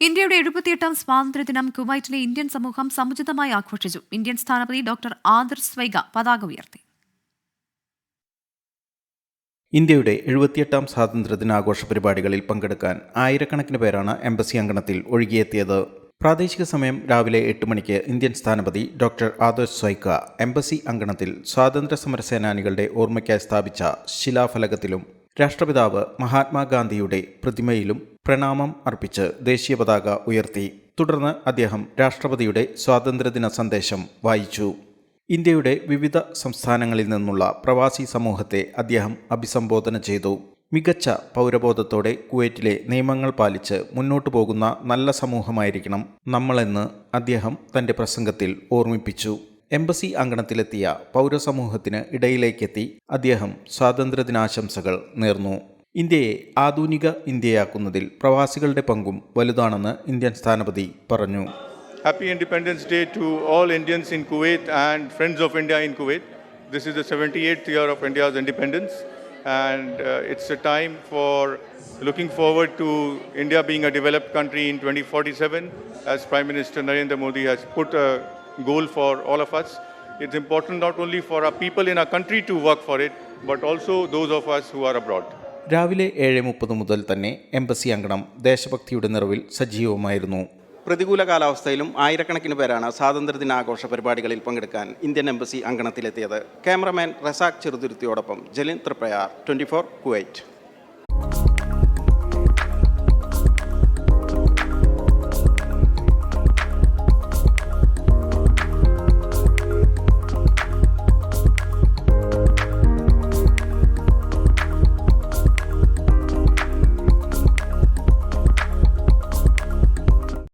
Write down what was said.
ഇന്ത്യയുടെ എഴുപത്തിയെട്ടാം സ്വാതന്ത്ര്യദിനം കുവൈറ്റിലെ ഇന്ത്യൻ സമൂഹം സമുചിതമായി ആഘോഷിച്ചു. ഇന്ത്യൻ സ്ഥാനപതി ഡോക്ടർ ആദർ സ്വൈഗ പതാക ഉയർത്തി. ഇന്ത്യയുടെ എഴുപത്തിയെട്ടാം സ്വാതന്ത്ര്യദിനാഘോഷ പരിപാടികളിൽ പങ്കെടുക്കാൻ ആയിരക്കണക്കിന് പേരാണ് എംബസി അങ്കണത്തിൽ ഒഴുകിയെത്തിയത്. പ്രാദേശിക സമയം രാവിലെ എട്ട് മണിക്ക് ഇന്ത്യൻ സ്ഥാനപതി ഡോക്ടർ ആദോഷ് സ്വൈക്ക എംബസി അങ്കണത്തിൽ സ്വാതന്ത്ര്യ സമര സേനാനികളുടെ ഓർമ്മയ്ക്കായി സ്ഥാപിച്ച ശിലാഫലകത്തിലും രാഷ്ട്രപിതാവ് മഹാത്മാഗാന്ധിയുടെ പ്രതിമയിലും പ്രണാമം അർപ്പിച്ച് ദേശീയ പതാക ഉയർത്തി. തുടർന്ന് അദ്ദേഹം രാഷ്ട്രപതിയുടെ സ്വാതന്ത്ര്യദിന സന്ദേശം വായിച്ചു. ഇന്ത്യയുടെ വിവിധ സംസ്ഥാനങ്ങളിൽ നിന്നുള്ള പ്രവാസി സമൂഹത്തെ അദ്ദേഹം അഭിസംബോധന ചെയ്തു. മികച്ച പൗരബോധത്തോടെ കുവൈറ്റിലെ നിയമങ്ങൾ പാലിച്ച് മുന്നോട്ടു പോകുന്ന നല്ല സമൂഹമായിരിക്കണം നമ്മളെന്ന് അദ്ദേഹം തന്റെ പ്രസംഗത്തിൽ ഓർമ്മിപ്പിച്ചു. എംബസി അങ്കണത്തിലെത്തിയ പൗരസമൂഹത്തിന് ഇടയിലേക്കെത്തി അദ്ദേഹം സ്വാതന്ത്ര്യദിനാശംസകൾ നേർന്നു. ഇന്ത്യയെ ആധുനിക ഇന്ത്യയാക്കുന്നതിൽ പ്രവാസികളുടെ പങ്കും വലുതാണെന്ന് ഇന്ത്യൻ സ്ഥാനപതി പറഞ്ഞു. Happy independence day to all Indians in Kuwait and friends of India in Kuwait this is the seventy eight year of India's independence and it's a time for looking forward to India being a developed country in twenty forty seven as prime minister Narendra Modi has put goal for all of us. It's important not only for our people in our country to work for it, but also those of us who are abroad. രാവിലെ ഏഴ് മുപ്പത് മുതൽ തന്നെ embassy അങ്കണം ദേശഭക്തിയുടെ നിറവിൽ സജീവമായിരുന്നു പ്രതികൂല കാലാവസ്ഥയിലും ആയിരക്കണക്കിന് പേരാണ് സ്വാതന്ത്ര്യദിനാഘോഷ പരിപാടികളിൽ പങ്കെടുക്കാൻ ഇന്ത്യൻ എംബസി അങ്കണത്തിലെത്തിയത് cameraman Razak ചെറുതുരുത്തിയോടൊപ്പം Jalin Triprayar twenty four Kuwait